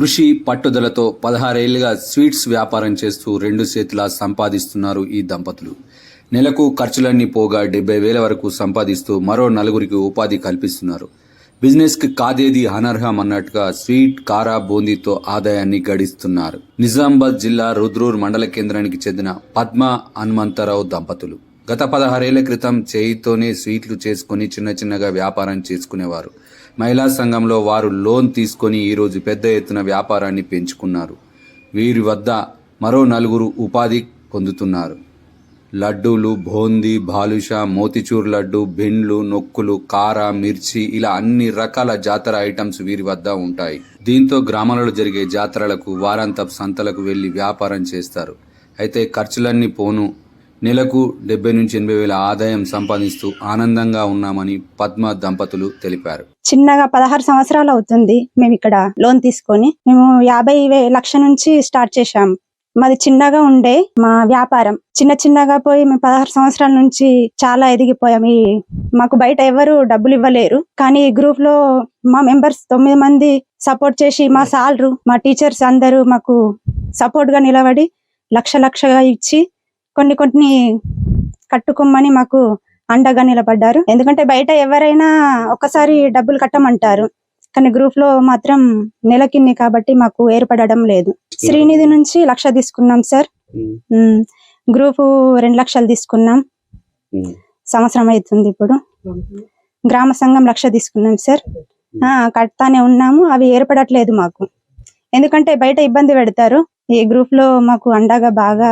కృషి పట్టుదలతో పదహారేళ్ళుగా స్వీట్స్ వ్యాపారం చేస్తూ రెండు చేతులా సంపాదిస్తున్నారు ఈ దంపతులు. నెలకు ఖర్చులన్నీ పోగా డెబ్బై వేల వరకు సంపాదిస్తూ మరో నలుగురికి ఉపాధి కల్పిస్తున్నారు. బిజినెస్కి కాదేది అనర్హం అన్నట్టుగా స్వీట్ కారా బూందీతో ఆదాయాన్ని గడిస్తున్నారు. నిజామాబాద్ జిల్లా రుద్రూర్ మండల కేంద్రానికి చెందిన పద్మ హనుమంతరావు దంపతులు. గత పదహారేళ్ళ క్రితం చేయితోనే స్వీట్లు చేసుకుని చిన్న చిన్నగా వ్యాపారం చేసుకునేవారు. మహిళా సంఘంలో వారు లోన్ తీసుకొని ఈరోజు పెద్ద ఎత్తున వ్యాపారాన్ని పెంచుకున్నారు. వీరి వద్ద మరో నలుగురు ఉపాధి పొందుతున్నారు. లడ్డూలు బూందీ బాలుషా మోతిచూర్ లడ్డు బెండ్లు నొక్కులు కార మిర్చి ఇలా అన్ని రకాల జాతర ఐటమ్స్ వీరి వద్ద ఉంటాయి. దీంతో గ్రామాలలో జరిగే జాతరలకు వారాంతపు సంతలకు వెళ్ళి వ్యాపారం చేస్తారు. అయితే ఖర్చులన్నీ పోను. నెలకు డెబ్బై నుంచి ఎనభై వేల ఆదాయం సంపాదిస్తూ ఆనందంగా ఉన్నామని పద్మ దంపతులు తెలిపారు. చిన్నగా పదహారు సంవత్సరాలు అవుతుంది. మేము ఇక్కడ లోన్ తీసుకొని మేము యాభై వే లక్ష నుంచి స్టార్ట్ చేశాం. మాది చిన్నగా ఉండే మా వ్యాపారం. చిన్న చిన్నగా పోయి మేము పదహారు సంవత్సరాల నుంచి చాలా ఎదిగిపోయాం. ఈ మాకు బయట ఎవరు డబ్బులు ఇవ్వలేరు. కానీ ఈ గ్రూప్లో మా మెంబర్స్ తొమ్మిది మంది సపోర్ట్ చేసి మా సాలరు మా టీచర్స్ అందరూ మాకు సపోర్ట్గా నిలబడి లక్ష లక్షగా ఇచ్చి కొన్ని కొన్ని కట్టుకోమని మాకు అండగా నిలబడ్డారు. ఎందుకంటే బయట ఎవరైనా ఒకసారి డబ్బులు కట్టమంటారు. కానీ గ్రూప్లో మాత్రం నెలకిన్ని కాబట్టి మాకు ఏర్పడడం లేదు. శ్రీనిధి నుంచి లక్ష తీసుకున్నాం సార్. గ్రూప్ రెండు లక్షలు తీసుకున్నాం. సంవత్సరం అవుతుంది ఇప్పుడు. గ్రామ సంఘం లక్ష తీసుకున్నాం సార్. ఆ కడతానే ఉన్నాము. అవి ఏర్పడట్లేదు మాకు. ఎందుకంటే బయట ఇబ్బంది పెడతారు. ఈ గ్రూప్లో మాకు అండగా బాగా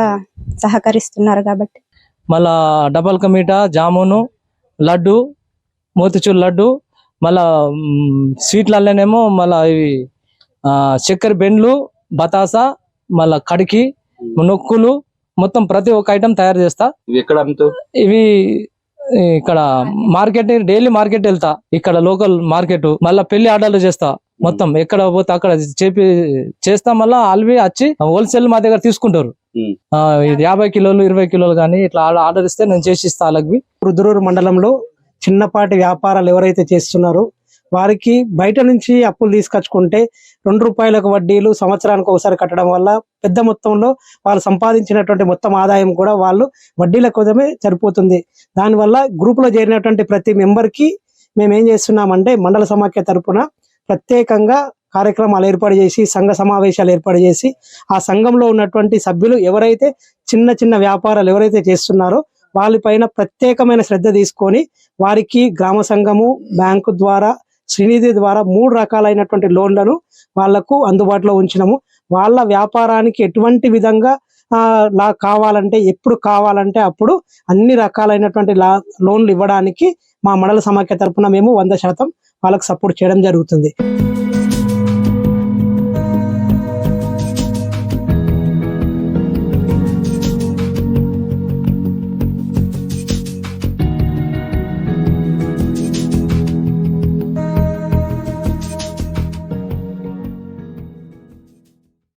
సహకరిస్తున్నారు కాబట్టి. మళ్ళా డబల్ కమీటా జామును లడ్డు మోతిచూర్ లడ్డు మళ్ళా మ్, స్వీట్లలోనేమో మళ్ళా ఇవి ఆ, చక్కెర బెండ్లు బతాసా మళ్ళా కడికి నొక్కులు మొత్తం ప్రతి ఒక్క ఐటమ్ తయారు చేస్తా. ఇవి ఎక్కడ ఇవి ఇక్కడ మార్కెట్ డైలీ మార్కెట్ వెళ్తా. ఇక్కడ లోకల్ మార్కెట్ మళ్ళా పెళ్ళి ఆర్డర్లు చేస్తా. మొత్తం ఎక్కడ పోతే అక్కడ చేపి చేస్తా మళ్ళా అల్వి వచ్చి హోల్సేల్ మా దగ్గర తీసుకుంటారు. యాభై కిలోలు ఇరవై కిలోలు కానీ ఇట్లా ఆర్డర్- ఇస్తే నేను చేసి ఇస్తా వాళ్ళకి రుద్రూరు మండలంలో చిన్నపాటి వ్యాపారాలు ఎవరైతే చేస్తున్నారో వారికి బయట నుంచి అప్పులు తీసుకొచ్చుకుంటే రెండు రూపాయలకు వడ్డీలు సంవత్సరానికి ఒకసారి కట్టడం వల్ల పెద్ద మొత్తంలో వాళ్ళు సంపాదించినటువంటి మొత్తం ఆదాయం కూడా వాళ్ళు వడ్డీల కోసమే సరిపోతుంది. దానివల్ల గ్రూప్లో చేరినటువంటి ప్రతి మెంబర్కి మేము ఏం చేస్తున్నామంటే మండల సమాఖ్య తరపున ప్రత్యేకంగా కార్యక్రమాలు ఏర్పాటు చేసి సంఘ సమావేశాలు ఏర్పాటు చేసి ఆ సంఘంలో ఉన్నటువంటి సభ్యులు ఎవరైతే చిన్న చిన్న వ్యాపారాలు ఎవరైతే చేస్తున్నారో వాళ్ళపైన ప్రత్యేకమైన శ్రద్ధ తీసుకొని వారికి గ్రామ సంఘము బ్యాంకు ద్వారా శ్రీనిధి ద్వారా మూడు రకాలైనటువంటి లోన్లను వాళ్ళకు అందుబాటులో ఉంచినము. వాళ్ళ వ్యాపారానికి ఎటువంటి విధంగా లా కావాలంటే ఎప్పుడు కావాలంటే అప్పుడు అన్ని రకాలైనటువంటి లా లోన్లు ఇవ్వడానికి మా మండల సమాఖ్య తరపున మేము వంద శాతం వాళ్ళకు సపోర్ట్ చేయడం జరుగుతుంది.